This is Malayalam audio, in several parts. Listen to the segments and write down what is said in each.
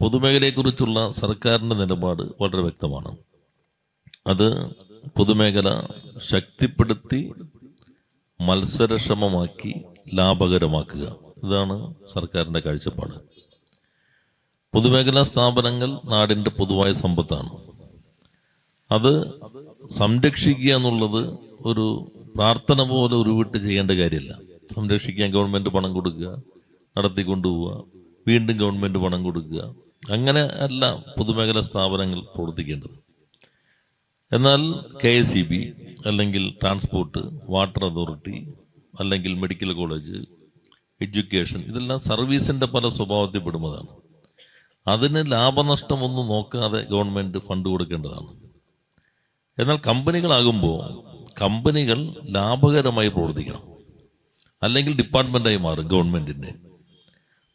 പൊതുമേഖലയെക്കുറിച്ചുള്ള സർക്കാരിന്റെ നിലപാട് വളരെ വ്യക്തമാണ്. അത് പൊതുമേഖല ശക്തിപ്പെടുത്തി മത്സരക്ഷമമാക്കി ലാഭകരമാക്കുക. ഇതാണ് സർക്കാരിന്റെ കാഴ്ചപ്പാട്. പൊതുമേഖലാ സ്ഥാപനങ്ങൾ നാടിന്റെ പൊതുവായ സമ്പത്താണ്. അത് സംരക്ഷിക്കുക എന്നുള്ളത് ഒരു പ്രാർത്ഥന പോലെ ഉരുവിട്ട് ചെയ്യേണ്ട കാര്യമല്ല. സംരക്ഷിക്കാൻ ഗവൺമെന്റ് പണം കൊടുക്കുക നടത്തിക്കൊണ്ടുപോവുക വീണ്ടും ഗവൺമെന്റ് പണം കൊടുക്കുക അങ്ങനെ അല്ല പൊതുമേഖലാ സ്ഥാപനങ്ങൾ പ്രവർത്തിക്കേണ്ടത്. എന്നാൽ കെ എസ് ഇ ബി അല്ലെങ്കിൽ ട്രാൻസ്പോർട്ട് വാട്ടർ അതോറിറ്റി അല്ലെങ്കിൽ മെഡിക്കൽ കോളേജ് എഡ്യൂക്കേഷൻ ഇതെല്ലാം സർവീസിന്റെ പല സ്വഭാവത്തിൽ പെടുന്നതാണ് അതിന് ലാഭനഷ്ടമൊന്നും നോക്കാതെ ഗവൺമെന്റ് ഫണ്ട് കൊടുക്കേണ്ടതാണ്. എന്നാൽ കമ്പനികളാകുമ്പോൾ കമ്പനികൾ ലാഭകരമായി പ്രവർത്തിക്കണം. അല്ലെങ്കിൽ ഡിപ്പാർട്ട്മെന്റായി മാറും ഗവൺമെന്റിന്റെ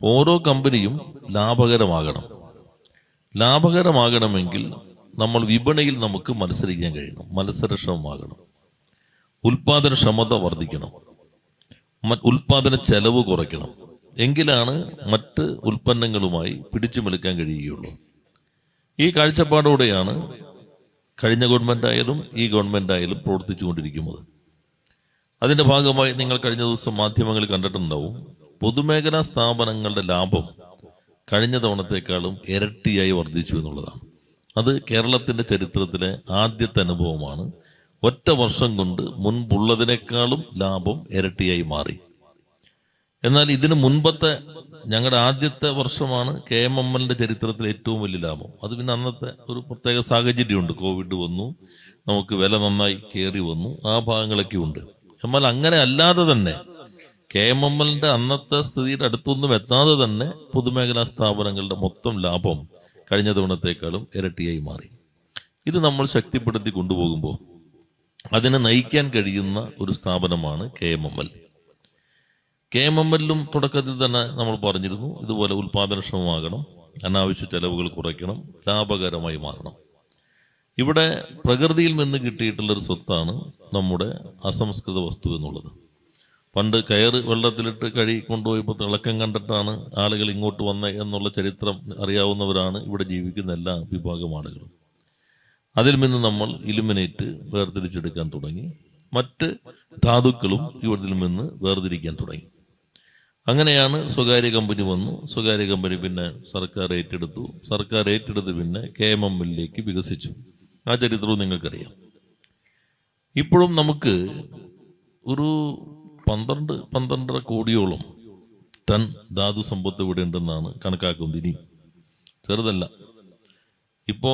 ഓരോ കമ്പനിയും ലാഭകരമാകണം. ലാഭകരമാകണമെങ്കിൽ നമ്മൾ വിപണിയിൽ നമുക്ക് മത്സരിക്കാൻ കഴിയണം. മത്സരക്ഷമമാകണം. ഉൽപാദനക്ഷമത വർദ്ധിക്കണം. ഉൽപാദന ചെലവ് കുറയ്ക്കണം. എങ്കിലാണ് മറ്റ് ഉൽപ്പന്നങ്ങളുമായി പിടിച്ചു നിൽക്കാൻ കഴിയുകയുള്ളൂ. ഈ കാഴ്ചപ്പാടോടെയാണ് കഴിഞ്ഞ ഗവൺമെന്റ് ആയാലും ഈ ഗവൺമെന്റ് ആയാലും പ്രവർത്തിച്ചുകൊണ്ടിരിക്കുന്നത്. അതിന്റെ ഭാഗമായി നിങ്ങൾ കഴിഞ്ഞ ദിവസം മാധ്യമങ്ങളിൽ കണ്ടിട്ടുണ്ടാവും. പൊതുമേഖലാ സ്ഥാപനങ്ങളുടെ ലാഭം കഴിഞ്ഞ തവണത്തെക്കാളും ഇരട്ടിയായി വർദ്ധിച്ചു എന്നുള്ളതാണ്. അത് കേരളത്തിന്റെ ചരിത്രത്തിലെ ആദ്യത്തെ അനുഭവമാണ്. ഒറ്റ വർഷം കൊണ്ട് മുൻപുള്ളതിനേക്കാളും ലാഭം ഇരട്ടിയായി മാറി. എന്നാൽ ഇതിന് മുൻപത്തെ ഞങ്ങളുടെ ആദ്യത്തെ വർഷമാണ് കെ എം എം എല്ലിന്റെ ചരിത്രത്തിലെ ഏറ്റവും വലിയ ലാഭം. അത് പിന്നെ അന്നത്തെ ഒരു പ്രത്യേക സാഹചര്യമുണ്ട് കോവിഡ് വന്നു നമുക്ക് വില നന്നായി കയറി വന്നു ആ ഭാഗങ്ങളൊക്കെ ഉണ്ട്. എന്നാൽ അങ്ങനെ അല്ലാതെ തന്നെ കെ എം എം എല്ലിന്റെ അന്നത്തെ സ്ഥിതിയുടെ അടുത്തൊന്നും എത്താതെ തന്നെ പൊതുമേഖലാ സ്ഥാപനങ്ങളുടെ മൊത്തം ലാഭം കഴിഞ്ഞ തവണത്തേക്കാളും ഇരട്ടിയായി മാറി. ഇത് നമ്മൾ ശക്തിപ്പെടുത്തി കൊണ്ടുപോകുമ്പോൾ അതിനെ നയിക്കാൻ കഴിയുന്ന ഒരു സ്ഥാപനമാണ് K M M L. K M M എല്ലും തുടക്കത്തിൽ തന്നെ നമ്മൾ പറഞ്ഞിരുന്നു ഇതുപോലെ ഉൽപാദനക്ഷമമാകണം അനാവശ്യ ചെലവുകൾ കുറയ്ക്കണം ലാഭകരമായി മാറണം. ഇവിടെ പ്രകൃതിയിൽ നിന്ന് കിട്ടിയിട്ടുള്ളൊരു സ്വത്താണ് നമ്മുടെ അസംസ്കൃത വസ്തു എന്നുള്ളത്. പണ്ട് കയറ് വെള്ളത്തിലിട്ട് കഴി കൊണ്ടുപോയപ്പോൾ തിളക്കം കണ്ടിട്ടാണ് ആളുകൾ ഇങ്ങോട്ട് വന്നത് എന്നുള്ള ചരിത്രം അറിയാവുന്നവരാണ് ഇവിടെ ജീവിക്കുന്ന എല്ലാ വിഭാഗം ആളുകളും അതിൽ നിന്ന് നമ്മൾ ഇലുമിനേറ്റ് വേർതിരിച്ചെടുക്കാൻ തുടങ്ങി. മറ്റ് ധാതുക്കളും ഇവിടത്തിൽ നിന്ന് വേർതിരിക്കാൻ തുടങ്ങി. അങ്ങനെയാണ് സ്വകാര്യ കമ്പനി വന്നു. സ്വകാര്യ കമ്പനി പിന്നെ സർക്കാർ ഏറ്റെടുത്തു. സർക്കാർ ഏറ്റെടുത്ത് പിന്നെ കെ എം എം എല്ലിലേക്ക് വികസിച്ചു. ആ ചരിത്രവും നിങ്ങൾക്കറിയാം. ഇപ്പോഴും നമുക്ക് ഒരു പന്ത്രണ്ട് പന്ത്രണ്ടര കോടിയോളം ടൺ ധാതു സമ്പത്ത് ഇവിടെ ഉണ്ടെന്നാണ് കണക്കാക്കുന്നത് ഇനിയും ചെറുതല്ല. ഇപ്പോ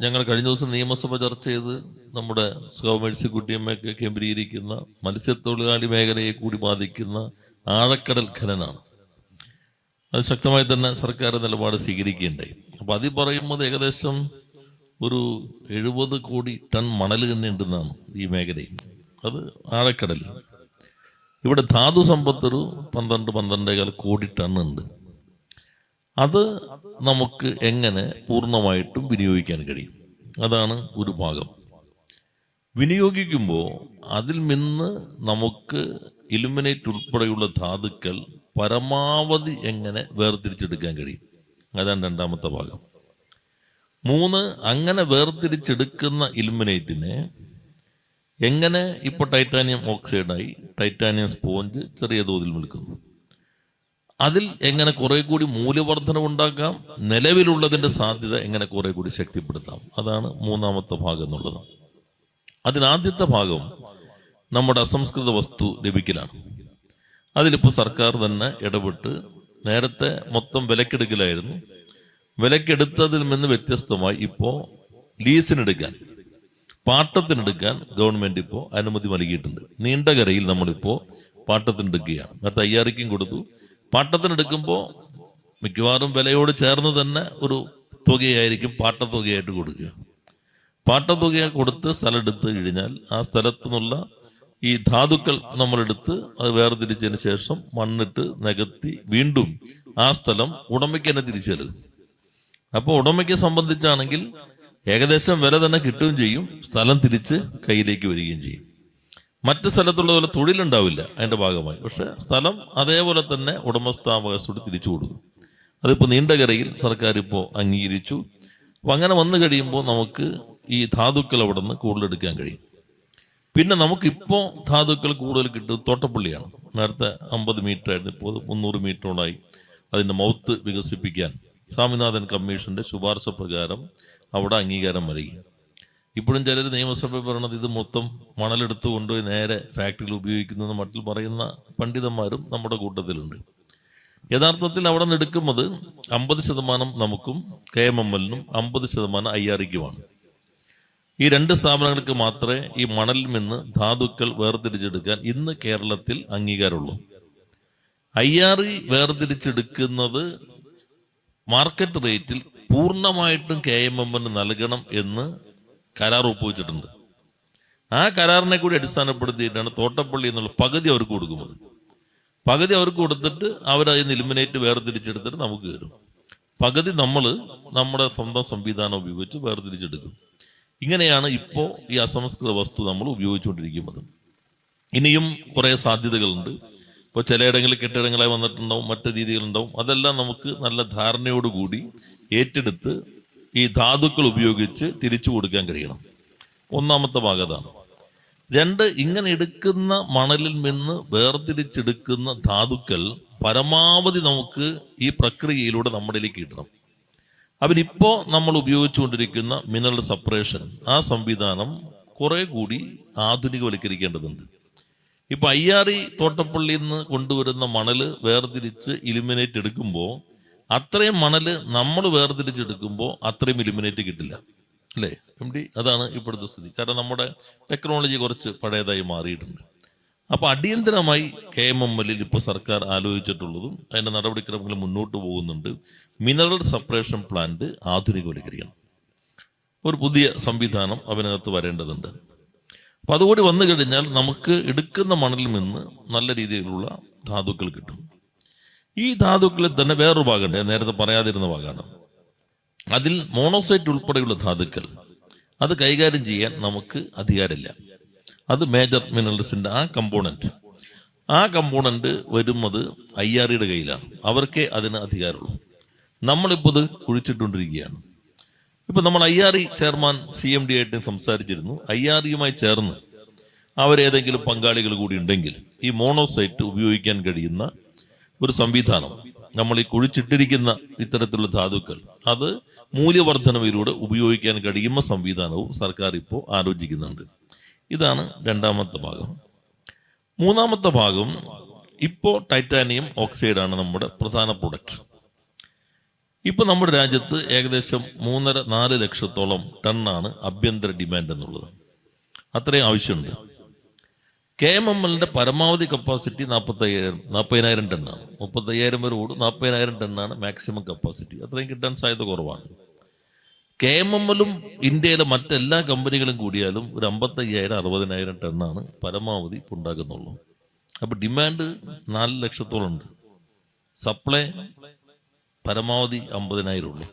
ഞങ്ങൾ കഴിഞ്ഞ ദിവസം നിയമസഭ ചർച്ച ചെയ്ത് നമ്മുടെ ഗവൺമെന്റ് കുട്ടിയമ്മയൊക്കെ കേന്ദ്രീകരിക്കുന്ന മത്സ്യത്തൊഴിലാളി മേഖലയെ കൂടി ബാധിക്കുന്ന ആഴക്കടൽ ഖനനാണ്. അത് ശക്തമായി തന്നെ സർക്കാർ നിലപാട് സ്വീകരിക്കുകയുണ്ടായി. അപ്പൊ അതി പറയുന്നത് ഏകദേശം ഒരു എഴുപത് കോടി ടൺ മണൽ തന്നെ ഉണ്ടെന്നാണ് ഈ മേഖലയിൽ. അത് ആഴക്കടൽ. ഇവിടെ ധാതു സമ്പത്തൊരു പന്ത്രണ്ട് പന്ത്രണ്ടേകാൽ കോടി ടൺ ഉണ്ട് അത് നമുക്ക് എങ്ങനെ പൂർണമായിട്ടും വിനിയോഗിക്കാൻ കഴിയും? അതാണ് ഒരു ഭാഗം. വിനിയോഗിക്കുമ്പോൾ അതിൽ നിന്ന് നമുക്ക് ഇലുമിനേറ്റ് ഉൾപ്പെടെയുള്ള ധാതുക്കൾ പരമാവധി എങ്ങനെ വേർതിരിച്ചെടുക്കാൻ കഴിയും? അതാണ് രണ്ടാമത്തെ ഭാഗം. മൂന്ന് അങ്ങനെ വേർതിരിച്ചെടുക്കുന്ന ഇലുമിനേറ്റിനെ എങ്ങനെ ഇപ്പോൾ ടൈറ്റാനിയം ഓക്സൈഡായി ടൈറ്റാനിയം സ്പോഞ്ച് ചെറിയ തോതിൽ വിൽക്കുന്നു? അതിൽ എങ്ങനെ കുറെ കൂടി മൂല്യവർദ്ധന ഉണ്ടാക്കാം? നിലവിലുള്ളതിന്റെ സാധ്യത എങ്ങനെ കുറെ കൂടി ശക്തിപ്പെടുത്താം? അതാണ് മൂന്നാമത്തെ ഭാഗം എന്നുള്ളത്. അതിനാദ്യത്തെ ഭാഗം നമ്മുടെ അസംസ്കൃത വസ്തു ലഭിക്കലാണ്. അതിലിപ്പോൾ സർക്കാർ തന്നെ ഇടപെട്ട് നേരത്തെ മൊത്തം വിലക്കെടുക്കലായിരുന്നു. വിലക്കെടുത്തതിൽ നിന്ന് വ്യത്യസ്തമായി ഇപ്പോൾ ലീസിനെടുക്കാൻ പാട്ടത്തിനെടുക്കാൻ ഗവൺമെന്റ് ഇപ്പോൾ അനുമതി നൽകിയിട്ടുണ്ട്. നീണ്ടകരയിൽ നമ്മളിപ്പോൾ പാട്ടത്തിനെടുക്കുകയാണ്. നേരത്തെ അയ്യാറിക്കും കൊടുത്തു. പാട്ടത്തിനെടുക്കുമ്പോൾ മിക്കവാറും വിലയോട് ചേർന്ന് തന്നെ ഒരു തുകയായിരിക്കും പാട്ടത്തുകയായിട്ട് കൊടുക്കുക. പാട്ടത്തുക കൊടുത്ത് സ്ഥലം എടുത്ത് കഴിഞ്ഞാൽ ആ സ്ഥലത്തു നിന്നുള്ള ഈ ധാതുക്കൾ നമ്മളെടുത്ത് അത് വേർതിരിച്ചതിന് ശേഷം മണ്ണിട്ട് നികത്തി വീണ്ടും ആ സ്ഥലം ഉടമയ്ക്ക് തന്നെ തിരിച്ചു അപ്പോൾ ഉടമയ്ക്ക് സംബന്ധിച്ചാണെങ്കിൽ ഏകദേശം വില തന്നെ കിട്ടുകയും ചെയ്യും. സ്ഥലം തിരിച്ച് കയ്യിലേക്ക് വരികയും ചെയ്യും. മറ്റു സ്ഥലത്തുള്ള പോലെ തൊഴിലുണ്ടാവില്ല അതിന്റെ ഭാഗമായി. പക്ഷെ സ്ഥലം അതേപോലെ തന്നെ ഉടമസ്ഥാവകാശത്തോട് തിരിച്ചു കൊടുക്കും. അതിപ്പോൾ നീണ്ടകരയിൽ സർക്കാർ ഇപ്പോൾ അംഗീകരിച്ചു. അപ്പം അങ്ങനെ വന്നു കഴിയുമ്പോൾ നമുക്ക് ഈ ധാതുക്കൾ അവിടെ നിന്ന് കൂടുതലെടുക്കാൻ കഴിയും. പിന്നെ നമുക്കിപ്പോൾ ധാതുക്കൾ കൂടുതൽ കിട്ടുന്നത് തോട്ടപ്പള്ളിയാണ്. നേരത്തെ അമ്പത് മീറ്റർ ആയിരുന്നു ഇപ്പോൾ മുന്നൂറ് മീറ്ററോളായി അതിന്റെ മൗത്ത് വികസിപ്പിക്കാൻ സ്വാമിനാഥൻ കമ്മീഷന്റെ ശുപാർശ പ്രകാരം അവിടെ അംഗീകാരം നൽകി ഇപ്പോഴും ചിലർ നിയമസഭ പറയണത് ഇത് മൊത്തം മണലെടുത്ത് കൊണ്ടുപോയി നേരെ ഫാക്ടറിയിൽ ഉപയോഗിക്കുന്നത് മട്ടിൽ പറയുന്ന പണ്ഡിതന്മാരും നമ്മുടെ കൂട്ടത്തിലുണ്ട്. യഥാർത്ഥത്തിൽ അവിടെ നിന്ന് എടുക്കുന്നത് അമ്പത് ശതമാനം നമുക്കും കെ എം എം എല്ലിനും അമ്പത് ശതമാനം ഐ ആർ ഇക്കുമാണ്. ഈ രണ്ട് സ്ഥാപനങ്ങൾക്ക് മാത്രമേ ഈ മണലിൽ നിന്ന് ധാതുക്കൾ വേർതിരിച്ചെടുക്കാൻ ഇന്ന് കേരളത്തിൽ അംഗീകാരമുള്ളൂ. ഐ ആർ ഇ വേർതിരിച്ചെടുക്കുന്നത് മാർക്കറ്റ് റേറ്റിൽ പൂർണമായിട്ടും കെ എം എം എന് നൽകണം എന്ന് കരാർ ഒപ്പുവെച്ചിട്ടുണ്ട്. ആ കരാറിനെ കൂടി അടിസ്ഥാനപ്പെടുത്തിയിട്ടാണ് തോട്ടപ്പള്ളി എന്നുള്ള പകുതി അവർക്ക് കൊടുക്കുന്നത്. പകുതി അവർക്ക് കൊടുത്തിട്ട് അവരതിൽ നിന്ന് ഇലിമിനേറ്റ് വേർതിരിച്ചെടുത്തിട്ട് നമുക്ക് കയറും പകുതി നമ്മൾ നമ്മുടെ സ്വന്തം സംവിധാനം ഉപയോഗിച്ച് വേർതിരിച്ചെടുക്കും. ഇങ്ങനെയാണ് ഇപ്പോൾ ഈ അസംസ്കൃത വസ്തു നമ്മൾ ഉപയോഗിച്ചുകൊണ്ടിരിക്കുന്നത്. ഇനിയും കുറേ സാധ്യതകളുണ്ട്. ഇപ്പോൾ ചിലയിടങ്ങളിൽ കെട്ടിടങ്ങളായി വന്നിട്ടുണ്ടാവും മറ്റു രീതികളുണ്ടാവും. അതെല്ലാം നമുക്ക് നല്ല ധാരണയോടുകൂടി ഏറ്റെടുത്ത് ഈ ധാതുക്കൾ ഉപയോഗിച്ച് തിരിച്ചു കൊടുക്കാൻ കഴിയണം. ഒന്നാമത്തെ ഭാഗതാണ് രണ്ട് ഇങ്ങനെ എടുക്കുന്ന മണലിൽ നിന്ന് വേർതിരിച്ചെടുക്കുന്ന ധാതുക്കൾ പരമാവധി നമുക്ക് ഈ പ്രക്രിയയിലൂടെ നമ്മളിലേക്ക് കിട്ടണം. അവനിപ്പോ നമ്മൾ ഉപയോഗിച്ചുകൊണ്ടിരിക്കുന്ന മിനറൽ സപ്പറേഷൻ ആ സംവിധാനം കുറെ കൂടി ആധുനികവൽക്കരിക്കേണ്ടതുണ്ട്. ഇപ്പൊ അയ്യാറി തോട്ടപ്പള്ളിയിൽ നിന്ന് കൊണ്ടുവരുന്ന മണൽ വേർതിരിച്ച് ഇലിമിനേറ്റ് എടുക്കുമ്പോൾ അത്രയും മണൽ നമ്മൾ വേർതിരിച്ചെടുക്കുമ്പോൾ അത്രയും ഇലിമിനേറ്റ് കിട്ടില്ല. അല്ലേ? M D? അതാണ് ഇപ്പോഴത്തെ സ്ഥിതി. കാരണം നമ്മുടെ ടെക്നോളജി കുറച്ച് പഴയതായി മാറിയിട്ടുണ്ട്. അപ്പൊ അടിയന്തരമായി കെ എം എം എല്ലിൽ ഇപ്പോൾ സർക്കാർ ആലോചിച്ചിട്ടുള്ളതും അതിന്റെ നടപടിക്രമങ്ങൾ മുന്നോട്ട് പോകുന്നുണ്ട്. മിനറൽ സപ്പറേഷൻ പ്ലാന്റ് ആധുനികവൽക്കരിക്കണം. ഒരു പുതിയ സംവിധാനം അതിനകത്ത് വരേണ്ടതുണ്ട്. അപ്പൊ അതുകൂടി വന്നു കഴിഞ്ഞാൽ നമുക്ക് എടുക്കുന്ന മണലിൽ നിന്ന് നല്ല രീതിയിലുള്ള ധാതുക്കൾ കിട്ടും. ഈ ധാതുക്കളിൽ തന്നെ വേറൊരു ഭാഗമുണ്ട്. നേരത്തെ പറയാതിരുന്ന ഭാഗമാണ്. അതിൽ മോണോസൈറ്റ് ഉൾപ്പെടെയുള്ള ധാതുക്കൾ അത് കൈകാര്യം ചെയ്യാൻ നമുക്ക് അധികാരമില്ല. അത് മേജർ മിനറൽസിന്റെ ആ കമ്പോണന്റ്. ആ കമ്പോണന്റ് വരുന്നത് ഐ ആർ ഇയുടെ കയ്യിലാണ്. അവർക്കേ അതിന് അധികാരമുള്ളൂ. നമ്മളിപ്പോൾ ഇത് കുഴിച്ചിട്ടുകൊണ്ടിരിക്കുകയാണ്. ഇപ്പൊ നമ്മൾ I R E chairman C M D ആയിട്ട് സംസാരിച്ചിരുന്നു. ഐ ആർ ഇയുമായി ചേർന്ന് അവരേതെങ്കിലും പങ്കാളികൾ കൂടി ഉണ്ടെങ്കിൽ ഈ മോണോസൈറ്റ് ഉപയോഗിക്കാൻ കഴിയുന്ന ഒരു സംവിധാനം നമ്മൾ ഈ കുഴിച്ചിട്ടിരിക്കുന്ന ഇത്തരത്തിലുള്ള ധാതുക്കൾ അത് മൂല്യവർദ്ധനവിലൂടെ ഉപയോഗിക്കാൻ കഴിയുന്ന സംവിധാനവും സർക്കാർ ഇപ്പോൾ ആലോചിക്കുന്നുണ്ട്. ഇതാണ് രണ്ടാമത്തെ ഭാഗം. മൂന്നാമത്തെ ഭാഗം ഇപ്പോൾ ടൈറ്റാനിയം ഓക്സൈഡാണ് നമ്മുടെ പ്രധാന പ്രൊഡക്റ്റ്. ഇപ്പൊ നമ്മുടെ രാജ്യത്ത് ഏകദേശം മൂന്നര നാല് ലക്ഷത്തോളം ടണ്ണാണ് ആഭ്യന്തര ഡിമാൻഡ് എന്നുള്ളത്. അത്രയും ആവശ്യമുണ്ട്. കെ എം എം എല്ലിന്റെ പരമാവധി കപ്പാസിറ്റി നാൽപ്പത്തി അയ്യായിരം നാൽപ്പതിനായിരം ടണ്ണാണ്. മുപ്പത്തി അയ്യായിരം വരെ ഓടും നാൽപ്പതിനായിരം ടണ്ണാണ് മാക്സിമം കപ്പാസിറ്റി. അത്രയും കിട്ടാൻ സാധ്യത കുറവാണ്. കെ എം എം എല്ലും ഇന്ത്യയിലെ മറ്റെല്ലാ കമ്പനികളും കൂടിയാലും ഒരു അമ്പത്തി അയ്യായിരം അറുപതിനായിരം ടണ്ണാണ് പരമാവധി ഉണ്ടാകുന്നുള്ളൂ അപ്പൊ ഡിമാൻഡ് നാല് ലക്ഷത്തോളം ഉണ്ട്. സപ്ലൈ പരമാവധി അമ്പതിനായിരം ഉള്ളൂ.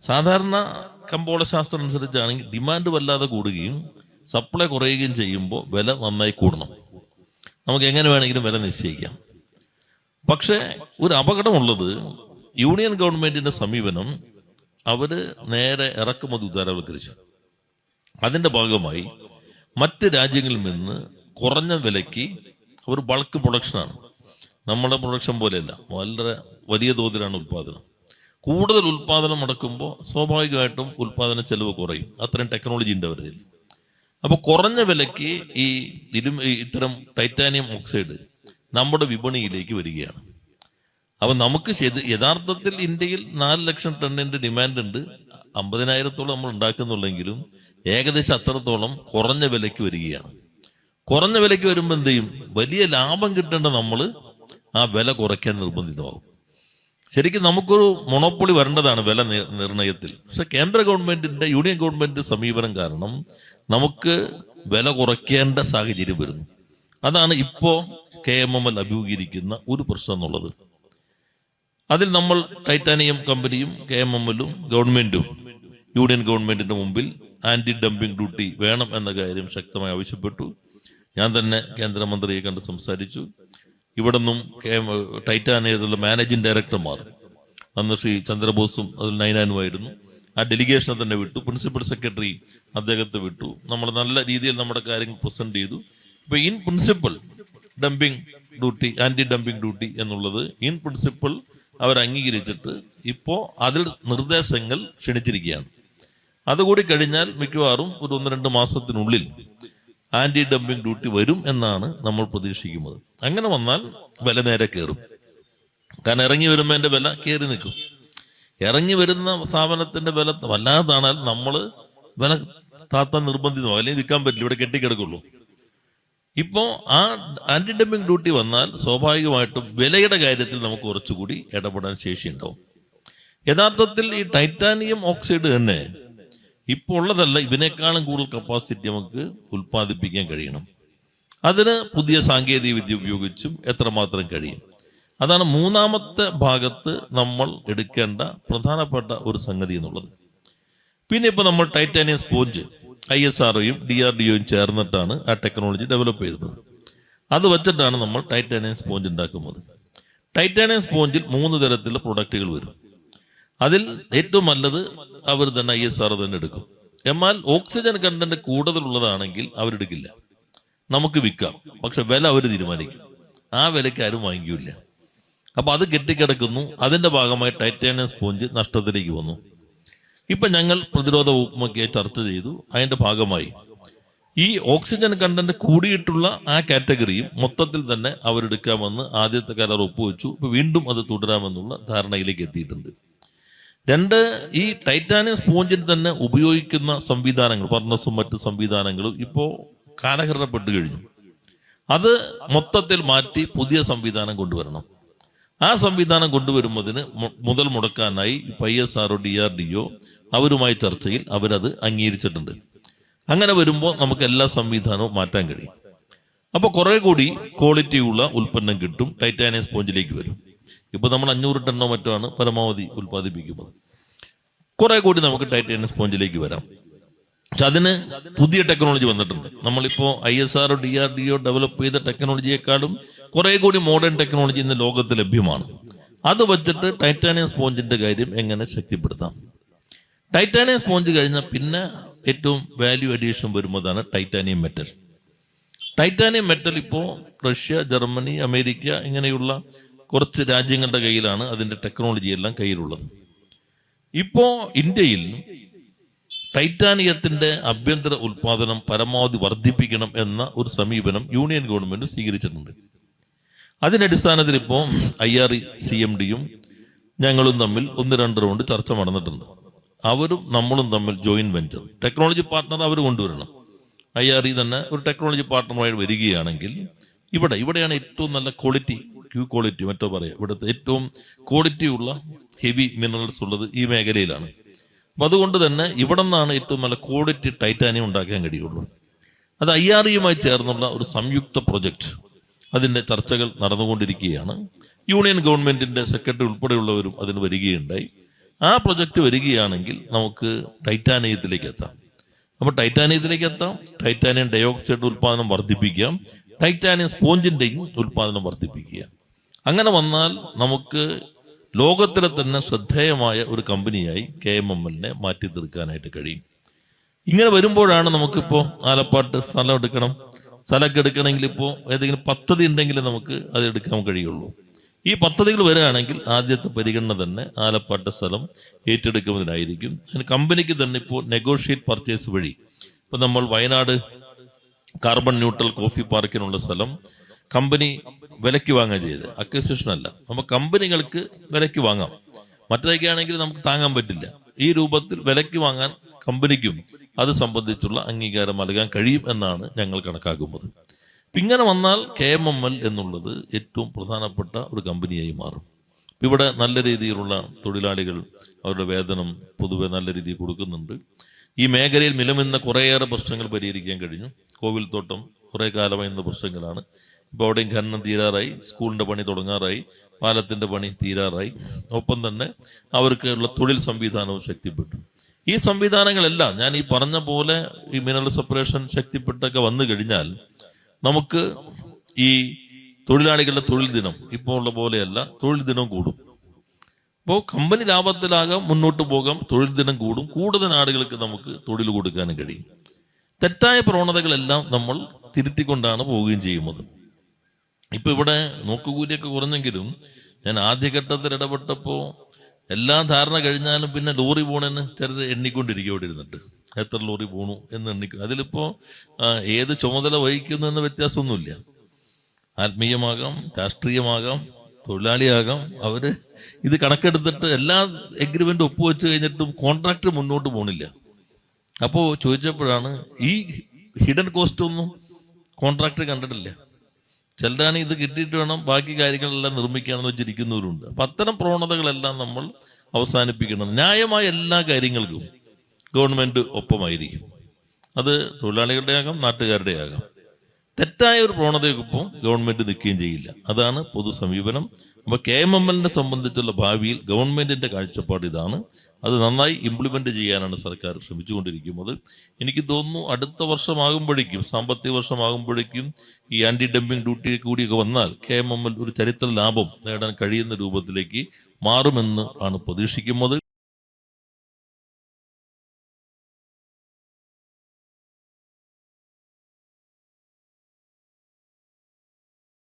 സാധാരണ കമ്പോള ശാസ്ത്രം അനുസരിച്ചാണെങ്കിൽ ഡിമാൻഡ് വല്ലാതെ കൂടുകയും സപ്ലൈ കുറയുകയും ചെയ്യുമ്പോൾ വില നന്നായി കൂടണം. നമുക്ക് എങ്ങനെ വേണമെങ്കിലും വില നിശ്ചയിക്കാം. പക്ഷേ ഒരു അപകടമുള്ളത് യൂണിയൻ ഗവൺമെന്റിന്റെ സമീപനം അവർ നേരെ ഇറക്കുമതി ഉദാരവൽക്കരിച്ചു. അതിന്റെ ഭാഗമായി മറ്റ് രാജ്യങ്ങളിൽ നിന്ന് കുറഞ്ഞ വിലയ്ക്ക് അവർ ബൾക്ക് പ്രൊഡക്ഷനാണ് നമ്മുടെ പ്രൊഡക്ഷൻ പോലെയല്ല. വളരെ വലിയ തോതിലാണ് ഉൽപ്പാദനം. കൂടുതൽ ഉൽപ്പാദനം നടക്കുമ്പോൾ സ്വാഭാവികമായിട്ടും ഉൽപ്പാദന ചെലവ് കുറയും. അത്രയും ടെക്നോളജി ഉണ്ട് അവരിൽ അപ്പോൾ കുറഞ്ഞ വിലയ്ക്ക് ഈ ഇലും ഇത്തരം ടൈറ്റാനിയം ഓക്സൈഡ് നമ്മുടെ വിപണിയിലേക്ക് വരികയാണ്. അപ്പോൾ നമുക്ക് യഥാർത്ഥത്തിൽ ഇന്ത്യയിൽ നാല് ലക്ഷം ടണ്ണിന്റെ ഡിമാൻഡ് ഉണ്ട്. അമ്പതിനായിരത്തോളം നമ്മൾ ഉണ്ടാക്കുന്നുള്ളെങ്കിലും ഏകദേശം അത്രത്തോളം കുറഞ്ഞ വിലയ്ക്ക് വരികയാണ്. കുറഞ്ഞ വിലയ്ക്ക് വരുമ്പോൾ എന്ത് ചെയ്യും? വലിയ ലാഭം കിട്ടേണ്ട നമ്മൾ ആ വില കുറയ്ക്കാൻ നിർബന്ധിതമാകും. ശരിക്കും നമുക്കൊരു മൊണോപ്പൊളി വരേണ്ടതാണ് വില നിർണയത്തിൽ. പക്ഷെ കേന്ദ്ര ഗവൺമെന്റിന്റെ യൂണിയൻ ഗവൺമെന്റ് സമീപനം കാരണം നമുക്ക് വില കുറയ്ക്കേണ്ട സാഹചര്യം വരുന്നു. അതാണ് ഇപ്പോ കെ എം എം എൽ അഭിമുഖീകരിക്കുന്ന ഒരു പ്രശ്നം എന്നുള്ളത്. അതിൽ നമ്മൾ ടൈറ്റാനിയം കമ്പനിയും കെ എം എം എല്ലും ഗവൺമെന്റും യൂണിയൻ ഗവൺമെന്റിന്റെ മുമ്പിൽ ആന്റി ഡംപിംഗ് ഡ്യൂട്ടി വേണം എന്ന കാര്യം ശക്തമായി ആവശ്യപ്പെട്ടു. ഞാൻ തന്നെ കേന്ദ്രമന്ത്രിയെ കണ്ട് സംസാരിച്ചു. ഇവിടെ നിന്നും ടൈറ്റാനിയത്തിലുള്ള മാനേജിംഗ് ഡയറക്ടർമാർ അന്ന് ശ്രീ ചന്ദ്രബോസും അതിൽ നൈനാനുമായിരുന്നു ആ ഡെലിഗേഷനെ തന്നെ വിട്ടു. പ്രിൻസിപ്പൽ സെക്രട്ടറി അദ്ദേഹത്തെ വിട്ടു. നമ്മൾ നല്ല രീതിയിൽ നമ്മുടെ കാര്യങ്ങൾ പ്രസന്റ് ചെയ്തു. ഇപ്പൊ in principle dumping duty anti dumping duty എന്നുള്ളത് ഇൻ പ്രിൻസിപ്പൽ അവർ അംഗീകരിച്ചിട്ട് ഇപ്പോ അതിൽ നിർദ്ദേശങ്ങൾ ക്ഷണിച്ചിരിക്കുകയാണ്. അതുകൂടി കഴിഞ്ഞാൽ മിക്കവാറും ഒരു ഒന്ന് രണ്ട് മാസത്തിനുള്ളിൽ ആന്റി ഡംപിംഗ് ഡ്യൂട്ടി വരും എന്നാണ് നമ്മൾ പ്രതീക്ഷിക്കുന്നത്. അങ്ങനെ വന്നാൽ വില നേരെ കയറും. കാരണം ഇറങ്ങി വരുമ്പോൾ എന്റെ വില കയറി നിൽക്കും. ഇറങ്ങി വരുന്ന സ്ഥാപനത്തിന്റെ വില വല്ലാതാണാൽ നമ്മൾ വില താത്ത നിർബന്ധിതമോ അല്ലെങ്കിൽ വിൽക്കാൻ പറ്റില്ല. ഇവിടെ കെട്ടിക്കിടക്കുള്ളൂ. ഇപ്പോൾ ആ ആന്റി ഡംപിംഗ് ഡ്യൂട്ടി വന്നാൽ സ്വാഭാവികമായിട്ടും വിലയുടെ കാര്യത്തിൽ നമുക്ക് കുറച്ചുകൂടി ഇടപെടാൻ ശേഷിയുണ്ടാവും. യഥാർത്ഥത്തിൽ ഈ ടൈറ്റാനിയം ഓക്സൈഡ് തന്നെ ഇപ്പോൾ ഉള്ളതല്ല ഇതിനേക്കാളും കൂടുതൽ കപ്പാസിറ്റി നമുക്ക് ഉൽപ്പാദിപ്പിക്കാൻ കഴിയണം. അതിന് പുതിയ സാങ്കേതിക വിദ്യ ഉപയോഗിച്ചും എത്രമാത്രം കഴിയും. അതാണ് മൂന്നാമത്തെ ഭാഗത്ത് നമ്മൾ എടുക്കേണ്ട പ്രധാനപ്പെട്ട ഒരു സംഗതി എന്നുള്ളത്. പിന്നെ ഇപ്പൊ നമ്മൾ ടൈറ്റാനിയം സ്പോഞ്ച് ഐ എസ് ആർഒയും ഡി ആർ ഡി ഒയും ചേർന്നിട്ടാണ് ആ ടെക്നോളജി ഡെവലപ്പ് ചെയ്തത്. അത് വെച്ചിട്ടാണ് നമ്മൾ ടൈറ്റാനിയം സ്പോഞ്ച് ഉണ്ടാക്കുന്നത്. ടൈറ്റാനിയം സ്പോഞ്ചിൽ മൂന്ന് തരത്തിലുള്ള പ്രൊഡക്റ്റുകൾ വരും. അതിൽ ഏറ്റവും നല്ലത് അവർ തന്നെ ഐ എസ് ആർ തന്നെ എടുക്കും. എന്നാൽ ഓക്സിജൻ കണ്ടന്റ് കൂടുതലുള്ളതാണെങ്കിൽ അവരെടുക്കില്ല നമുക്ക് വിൽക്കാം. പക്ഷെ വില അവർ തീരുമാനിക്കും. ആ വിലയ്ക്ക് ആരും വാങ്ങിക്കൂല അപ്പൊ അത് കെട്ടിക്കിടക്കുന്നു. അതിന്റെ ഭാഗമായി ടൈറ്റാനിയം സ്പോഞ്ച് നഷ്ടത്തിലേക്ക് വന്നു. ഇപ്പൊ ഞങ്ങൾ പ്രതിരോധ വകുപ്പൊക്കെ ചർച്ച ചെയ്തു. അതിന്റെ ഭാഗമായി ഈ ഓക്സിജൻ കണ്ടന്റ് കൂടിയിട്ടുള്ള ആ കാറ്റഗറിയും മൊത്തത്തിൽ തന്നെ അവരെടുക്കാമെന്ന് ആദ്യത്തെ കരാർ ഒപ്പുവെച്ചു. ഇപ്പൊ വീണ്ടും അത് തുടരാമെന്നുള്ള ധാരണയിലേക്ക് എത്തിയിട്ടുണ്ട്. രണ്ട് ഈ ടൈറ്റാനിയം സ്പോഞ്ചിൽ തന്നെ ഉപയോഗിക്കുന്ന സംവിധാനങ്ങൾ ഫർണസും മറ്റ് സംവിധാനങ്ങളും ഇപ്പോൾ കാലഹരണപ്പെട്ട് കഴിഞ്ഞു. അത് മൊത്തത്തിൽ മാറ്റി പുതിയ സംവിധാനം കൊണ്ടുവരണം. ആ സംവിധാനം കൊണ്ടുവരുന്നതിന് മുതൽ മുടക്കാനായി I S R D R D O അവരുമായി ചർച്ചയിൽ അവരത് അംഗീകരിച്ചിട്ടുണ്ട്. അങ്ങനെ വരുമ്പോൾ നമുക്ക് എല്ലാ സംവിധാനവും മാറ്റാൻ കഴിയും. അപ്പോൾ കുറെ കൂടി ക്വാളിറ്റിയുള്ള ഉൽപ്പന്നം കിട്ടും ടൈറ്റാനിയം സ്പോഞ്ചിലേക്ക് വരും. ഇപ്പൊ നമ്മൾ അഞ്ഞൂറ് ടണ്ണോ മറ്റോ ആണ് പരമാവധി ഉൽപ്പാദിപ്പിക്കുന്നത്. കുറെ കൂടി നമുക്ക് ടൈറ്റാനിയം സ്പോഞ്ചിലേക്ക് വരാം. പക്ഷെ അതിന് പുതിയ ടെക്നോളജി വന്നിട്ടുണ്ട്. നമ്മളിപ്പോൾ I S R D R D O develop ചെയ്ത ടെക്നോളജിയെക്കാളും കുറെ കൂടി മോഡേൺ ടെക്നോളജി ഇന്ന് ലോകത്ത് ലഭ്യമാണ്. അത് വെച്ചിട്ട് ടൈറ്റാനിയം സ്പോഞ്ചിന്റെ കാര്യം എങ്ങനെ ശക്തിപ്പെടുത്താം? ടൈറ്റാനിയം സ്പോഞ്ച് കഴിഞ്ഞാൽ പിന്നെ ഏറ്റവും വാല്യൂ അഡീഷൻ വരുന്നതാണ് ടൈറ്റാനിയം മെറ്റൽ ടൈറ്റാനിയം മെറ്റൽ ഇപ്പോൾ റഷ്യ ജർമ്മനി അമേരിക്ക ഇങ്ങനെയുള്ള കുറച്ച് രാജ്യങ്ങളുടെ കയ്യിലാണ് അതിന്റെ ടെക്നോളജി എല്ലാം കയ്യിലുള്ളത്. ഇപ്പോൾ ഇന്ത്യയിൽ ടൈറ്റാനിയത്തിന്റെ ആഭ്യന്തര ഉൽപാദനം പരമാവധി വർദ്ധിപ്പിക്കണം എന്ന ഒരു സമീപനം യൂണിയൻ ഗവൺമെന്റ് സ്വീകരിച്ചിട്ടുണ്ട്. അതിന്റെ അടിസ്ഥാനത്തിൽ ഇപ്പോൾ ഐ ആർ സി എം ഡിയും ഞങ്ങളും തമ്മിൽ ഒന്ന് രണ്ട് റൗണ്ട് ചർച്ച നടന്നിട്ടുണ്ട്. അവരും നമ്മളും തമ്മിൽ ജോയിൻ വെഞ്ചർ ടെക്നോളജി പാർട്ട്ണർ അവർ കൊണ്ടുവരണം. ഐ ആർ ഇ തന്നെ ഒരു ടെക്നോളജി പാർട്ട്ണറുമായി വരികയാണെങ്കിൽ ഇവിടെ ഇവിടെയാണ് ഏറ്റവും നല്ല ക്വാളിറ്റി ക്യൂ ക്വാളിറ്റി മറ്റോ പറയാം. ഇവിടുത്തെ ഏറ്റവും ക്വാളിറ്റി ഉള്ള ഹെവി മിനറൽസ് ഉള്ളത് ഈ മേഖലയിലാണ്. അപ്പം അതുകൊണ്ട് തന്നെ ഇവിടെ നിന്നാണ് ഏറ്റവും നല്ല ക്വാളിറ്റി ടൈറ്റാനിയം ഉണ്ടാക്കാൻ കഴിയുള്ളൂ. അത് ഐ ആർ ഇയുമായി ചേർന്നുള്ള ഒരു സംയുക്ത പ്രൊജക്റ്റ് അതിന്റെ ചർച്ചകൾ നടന്നുകൊണ്ടിരിക്കുകയാണ്. യൂണിയൻ ഗവൺമെന്റിന്റെ സെക്രട്ടറി ഉൾപ്പെടെയുള്ളവരും അതിന് വരികയുണ്ടായി. ആ പ്രൊജക്റ്റ് വരികയാണെങ്കിൽ നമുക്ക് ടൈറ്റാനിയത്തിലേക്ക് എത്താം. അപ്പോൾ ടൈറ്റാനിയത്തിലേക്ക് എത്താം. ടൈറ്റാനിയം ഡയോക്സൈഡ് ഉൽപ്പാദനം വർദ്ധിപ്പിക്കാം. ടൈറ്റാനിയം സ്പോഞ്ചിന്റെയും ഉൽപ്പാദനം വർദ്ധിപ്പിക്കുക. അങ്ങനെ വന്നാൽ നമുക്ക് ലോകത്തിലെ തന്നെ ശ്രദ്ധേയമായ ഒരു കമ്പനിയായി കെ എം എം എല്ലിനെ മാറ്റി തീർക്കാനായിട്ട് കഴിയും. ഇങ്ങനെ വരുമ്പോഴാണ് നമുക്കിപ്പോൾ ആലപ്പാട്ട് സ്ഥലം എടുക്കണം. സ്ഥലമൊക്കെ എടുക്കണമെങ്കിൽ ഇപ്പോൾ ഏതെങ്കിലും പദ്ധതി ഉണ്ടെങ്കിൽ നമുക്ക് അത് എടുക്കാൻ കഴിയുള്ളൂ. ഈ പദ്ധതികൾ വരികയാണെങ്കിൽ ആദ്യത്തെ പരിഗണന തന്നെ ആലപ്പാട്ട് സ്ഥലം ഏറ്റെടുക്കുന്നതിനായിരിക്കും. അതിന് കമ്പനിക്ക് തന്നെ ഇപ്പോൾ നെഗോഷിയേറ്റ് പർച്ചേസ് വഴി. ഇപ്പം നമ്മൾ വയനാട് കാർബൺ ന്യൂട്രൽ കോഫി പാർക്കിനുള്ള സ്ഥലം കമ്പനി വിലയ്ക്ക് വാങ്ങുക ചെയ്ത് അക്വിസിഷൻ അല്ല. അപ്പൊ കമ്പനികൾക്ക് വിലയ്ക്ക് വാങ്ങാം. മറ്റേതൊക്കെയാണെങ്കിൽ നമുക്ക് താങ്ങാൻ പറ്റില്ല. ഈ രൂപത്തിൽ വിലയ്ക്ക് വാങ്ങാൻ കമ്പനിക്കും അത് സംബന്ധിച്ചുള്ള അംഗീകാരം നൽകാൻ കഴിയും എന്നാണ് ഞങ്ങൾ കണക്കാക്കുന്നത്. ഇങ്ങനെ വന്നാൽ കെ എം എം എൽ എന്നുള്ളത് ഏറ്റവും പ്രധാനപ്പെട്ട ഒരു കമ്പനിയായി മാറും. ഇവിടെ നല്ല രീതിയിലുള്ള തൊഴിലാളികൾ അവരുടെ വേതനം പൊതുവെ നല്ല രീതിയിൽ കൊടുക്കുന്നുണ്ട്. ഈ മേഖലയിൽ നിലനിന്ന കുറേയേറെ പ്രശ്നങ്ങൾ പരിഹരിക്കാൻ കഴിഞ്ഞു. കോവിൽ തോട്ടം കുറേ കാലമായി പ്രശ്നങ്ങളാണ്. ഇപ്പോൾ അവിടെയും ഖനനം തീരാറായി സ്കൂളിന്റെ പണി തുടങ്ങാറായി പാലത്തിന്റെ പണി തീരാറായി. ഒപ്പം തന്നെ അവർക്കുള്ള തൊഴിൽ സംവിധാനവും ശക്തിപ്പെട്ടു. ഈ സംവിധാനങ്ങളെല്ലാം ഞാൻ ഈ പറഞ്ഞ പോലെ ഈ മിനറൽ സെപ്പറേഷൻ ശക്തിപ്പെട്ടൊക്കെ വന്നു കഴിഞ്ഞാൽ നമുക്ക് ഈ തൊഴിലാളികളുടെ തൊഴിൽ ദിനം ഇപ്പോൾ ഉള്ള പോലെയല്ല തൊഴിൽ ദിനം കൂടും. അപ്പോൾ കമ്പനി ലാഭത്തിലാകാം മുന്നോട്ട് പോകാം തൊഴിൽ ദിനം കൂടും. കൂടുതൽ ആളുകൾക്ക് നമുക്ക് തൊഴിൽ കൊടുക്കാനും കഴിയും. തെറ്റായ പ്രവണതകളെല്ലാം നമ്മൾ തിരുത്തിക്കൊണ്ടാണ് പോവുകയും ചെയ്യുന്നത്. ഇപ്പൊ ഇവിടെ നോക്കുകൂലിയൊക്കെ കുറഞ്ഞെങ്കിലും ഞാൻ ആദ്യഘട്ടത്തിൽ ഇടപെട്ടപ്പോൾ എല്ലാ ധാരണ കഴിഞ്ഞാലും പിന്നെ ലോറി പോണെന്ന് ചിലർ എണ്ണിക്കൊണ്ടിരിക്കും ഇവിടെ ഇരുന്നിട്ട് എത്ര ലോറി പോണു എന്ന് എണ്ണിക്കും അതിലിപ്പോ ആ, ഏത് ചുമതല വഹിക്കുന്നു എന്ന വ്യത്യാസമൊന്നുമില്ല. ആത്മീയമാകാം രാഷ്ട്രീയമാകാം തൊഴിലാളിയാകാം. അവർ ഇത് കണക്കെടുത്തിട്ട് എല്ലാ എഗ്രിമെന്റ് ഒപ്പുവെച്ച് കഴിഞ്ഞിട്ടും കോൺട്രാക്ട് മുന്നോട്ട് പോണില്ല. അപ്പോൾ ചോദിച്ചപ്പോഴാണ് ഈ ഹിഡൻ കോസ്റ്റ് ഒന്നും കോൺട്രാക്ടർ കണ്ടിട്ടില്ല. ചിലരാണ് ഇത് കിട്ടിയിട്ട് വേണം ബാക്കി കാര്യങ്ങളെല്ലാം നിർമ്മിക്കാമെന്ന് വെച്ചിരിക്കുന്നവരുണ്ട്. അപ്പൊ അത്തരം പ്രവണതകളെല്ലാം നമ്മൾ അവസാനിപ്പിക്കണം. ന്യായമായ എല്ലാ കാര്യങ്ങൾക്കും ഗവൺമെന്റ് ഒപ്പമായിരിക്കും. അത് തൊഴിലാളികളുടെ ആകാം നാട്ടുകാരുടെ ആകാം. തെറ്റായ ഒരു പ്രവണതയ്ക്കൊപ്പം ഗവൺമെന്റ് നിൽക്കുകയും ചെയ്യില്ല. അതാണ് പൊതു സമീപനം. അപ്പൊ കെ എം എം എല്ലിനെ സംബന്ധിച്ചുള്ള ഭാവിയിൽ ഗവൺമെന്റിന്റെ കാഴ്ചപ്പാട് ഇതാണ്. അത് നന്നായി ഇംപ്ലിമെന്റ് ചെയ്യാനാണ് സർക്കാർ ശ്രമിച്ചുകൊണ്ടിരിക്കുന്നത്. എനിക്ക് തോന്നുന്നു അടുത്ത വർഷമാകുമ്പോഴേക്കും സാമ്പത്തിക വർഷമാകുമ്പോഴേക്കും ഈ ആന്റി ഡംപിംഗ് ഡ്യൂട്ടി കൂടിയൊക്കെ വന്നാൽ കെ എം എം എൽ ഒരു ചരിത്ര ലാഭം നേടാൻ കഴിയുന്ന രൂപത്തിലേക്ക് മാറുമെന്ന് ആണ് പ്രതീക്ഷിക്കുന്നത്.